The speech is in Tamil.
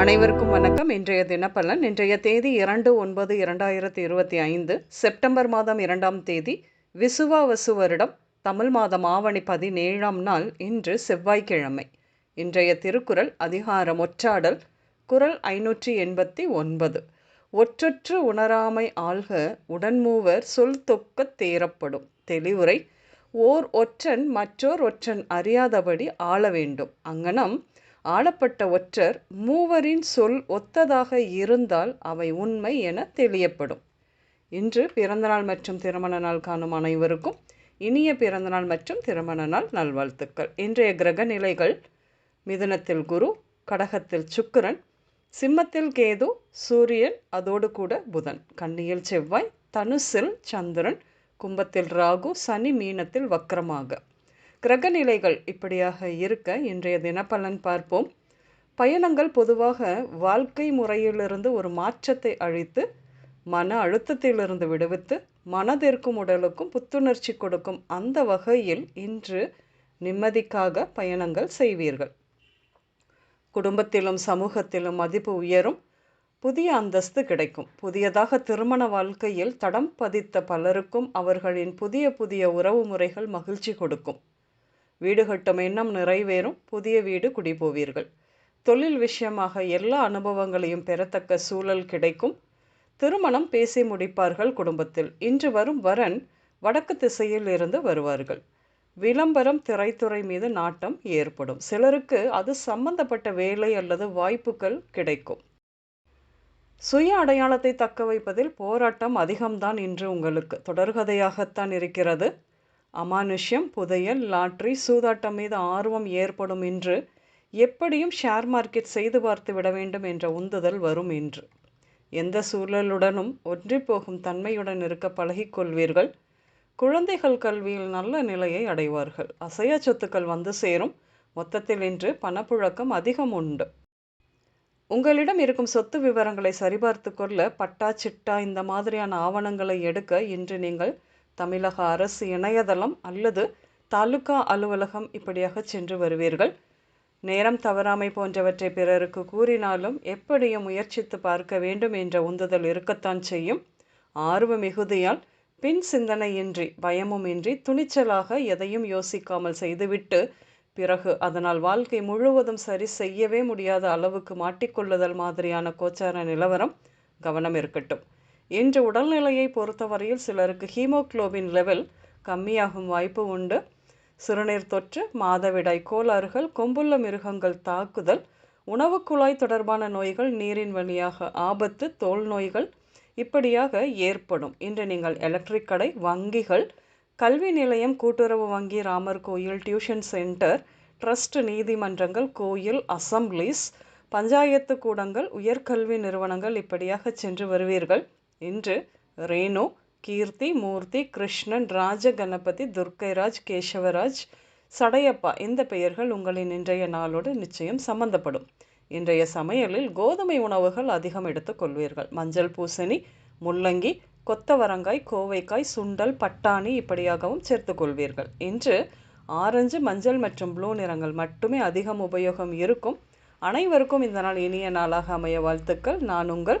அனைவருக்கும் வணக்கம். இன்றைய தினப்பலன் இன்றைய தேதி இரண்டு ஒன்பது இரண்டாயிரத்தி இருபத்தி ஐந்து செப்டம்பர் மாதம் இரண்டாம் தேதி விசுவாவசு வருடம் தமிழ் மாதம் ஆவணி பதினேழாம் நாள் இன்று செவ்வாய்க்கிழமை. இன்றைய திருக்குறள் அதிகாரம் ஒற்றாடல் குறள் ஐநூற்றி எண்பத்தி ஒன்பது. ஒற்றற்று உணராமை ஆள்க உடன்மூவர் சொல் தொக்கத் தேரப்படும் தெளிவுரை ஓர் ஒற்றன் மற்றோர் ஒற்றன் அறியாதபடி ஆள வேண்டும். அங்கனம் ஆளப்பட்ட ஒற்றர் மூவரின் சொல் ஒத்ததாக இருந்தால் அவை உண்மை என தெளியப்படும். இன்று பிறந்தநாள் மற்றும் திருமண நாள் காணும் அனைவருக்கும் இனிய பிறந்தநாள் மற்றும் திருமண நாள் நல்வாழ்த்துக்கள். இன்றைய கிரக நிலைகள் மிதுனத்தில் குரு கடகத்தில் சுக்கிரன் சிம்மத்தில் கேது சூரியன் அதோடு கூட புதன். கன்னியில் செவ்வாய் தனுசில் சந்திரன் கும்பத்தில் ராகு சனி மீனத்தில் வக்கரமாக கிரகநிலைகள் இப்படியாக இருக்க இன்றைய தினப்பலன் பார்ப்போம். பயணங்கள் பொதுவாக வாழ்க்கை முறையிலிருந்து ஒரு மாற்றத்தை அழித்து மன அழுத்தத்திலிருந்து விடுவித்து மனதிற்கும் உடலுக்கும் புத்துணர்ச்சி கொடுக்கும் அந்த வகையில் இன்று நிம்மதிக்காக பயணங்கள் செய்வீர்கள். குடும்பத்திலும் சமூகத்திலும் மதிப்பு உயரும் புதிய அந்தஸ்து கிடைக்கும். புதியதாக திருமண வாழ்க்கையில் தடம் பதித்த பலருக்கும் அவர்களின் புதிய புதிய உறவு முறைகள் மகிழ்ச்சி கொடுக்கும். வீடு கட்டும் எண்ணம் நிறைவேறும் புதிய வீடு குடிபோவீர்கள். தொழில் விஷயமாக எல்லா அனுபவங்களையும் பெறத்தக்க சூழல் கிடைக்கும். திருமணம் பேசி முடிப்பார்கள் குடும்பத்தில். இன்று வரும் வரன் வடக்கு திசையில் இருந்து வருவார்கள். விளம்பரம் திரைத்துறை மீது நாட்டம் ஏற்படும். சிலருக்கு அது சம்பந்தப்பட்ட வேலை அல்லது வாய்ப்புகள் கிடைக்கும். சுய அடையாளத்தை தக்க வைப்பதில் போராட்டம் அதிகம்தான் இன்று உங்களுக்கு. தொடர்கதையாகத்தான் இருக்கிறது. அமானுஷ்யம் புதையல் லாட்ரி சூதாட்டம் மீது ஆர்வம் ஏற்படும் என்று எப்படியும் ஷேர் மார்க்கெட் செய்து பார்த்து விட வேண்டும் என்ற உந்துதல் வரும் என்று எந்த சூழலுடனும் ஒன்றிப்போகும் தன்மையுடன் இருக்க பழகிக்கொள்வீர்கள் குழந்தைகள் கல்வியில் நல்ல நிலையை அடைவார்கள். அசையா சொத்துக்கள் வந்து சேரும். மொத்தத்தில் இன்று பணப்புழக்கம் அதிகம் உண்டு. உங்களிடம் இருக்கும் சொத்து விவரங்களை சரிபார்த்து கொள்ள பட்டா சிட்டா இந்த மாதிரியான ஆவணங்களை எடுக்க இன்று நீங்கள் தமிழக அரசு இணையதளம் அல்லது தாலுகா அலுவலகம் இப்படியாக சென்று வருவீர்கள். நேரம் தவறாமை போன்றவற்றை பிறருக்கு கூறினாலும் எப்படியும் முயற்சித்து பார்க்க வேண்டும் என்ற உந்துதல் இருக்கத்தான் செய்யும். ஆர்வ மிகுதியால் பின் சிந்தனையின்றி பயமுமின்றி துணிச்சலாக எதையும் யோசிக்காமல் செய்துவிட்டு பிறகு அதனால் வாழ்க்கை முழுவதும் சரி செய்யவே முடியாத அளவுக்கு மாட்டிக்கொள்ளுதல் மாதிரியான கோச்சார நிலவரம் கவனம் இருக்கட்டும். இன்று உடல்நிலையை பொறுத்தவரையில் சிலருக்கு ஹீமோக்ளோபின் லெவல் கம்மியாகும் வாய்ப்பு உண்டு. சிறுநீர் தொற்று மாதவிடாய் கோளாறுகள் கொம்புள்ள மிருகங்கள் தாக்குதல் உணவு குழாய் தொடர்பான நோய்கள் நீரின் வழியாக ஆபத்து தோல் நோய்கள் இப்படியாக ஏற்படும். இன்று நீங்கள் எலக்ட்ரிக் கடை வங்கிகள் கல்வி நிலையம் கூட்டுறவு வங்கி ராமர் கோயில் டியூஷன் சென்டர் ட்ரஸ்ட் நீதிமன்றங்கள் கோயில் அசம்பிளிஸ் பஞ்சாயத்து கூடங்கள் உயர்கல்வி நிறுவனங்கள் இப்படியாக சென்று வருவீர்கள். இன்று ரேணு கீர்த்தி மூர்த்தி கிருஷ்ணன் ராஜ கணபதி துர்க்கைராஜ் கேசவராஜ் சடையப்பா இந்த பெயர்கள் உங்களின் இன்றைய நாளோடு நிச்சயம் சம்பந்தப்படும். இன்றைய சமையலில் கோதுமை உணவுகள் அதிகம் எடுத்துக்கொள்வீர்கள் மஞ்சள் பூசணி முள்ளங்கி கொத்தவரங்காய் கோவைக்காய் சுண்டல் பட்டாணி இப்படியாகவும் சேர்த்துக்கொள்வீர்கள் இன்று ஆரஞ்சு மஞ்சள் மற்றும் ப்ளூ நிறங்கள் மட்டுமே அதிகம் உபயோகம் இருக்கும். அனைவருக்கும் இந்த நாள் இனிய நாளாக அமைய வாழ்த்துக்கள். நான் உங்கள்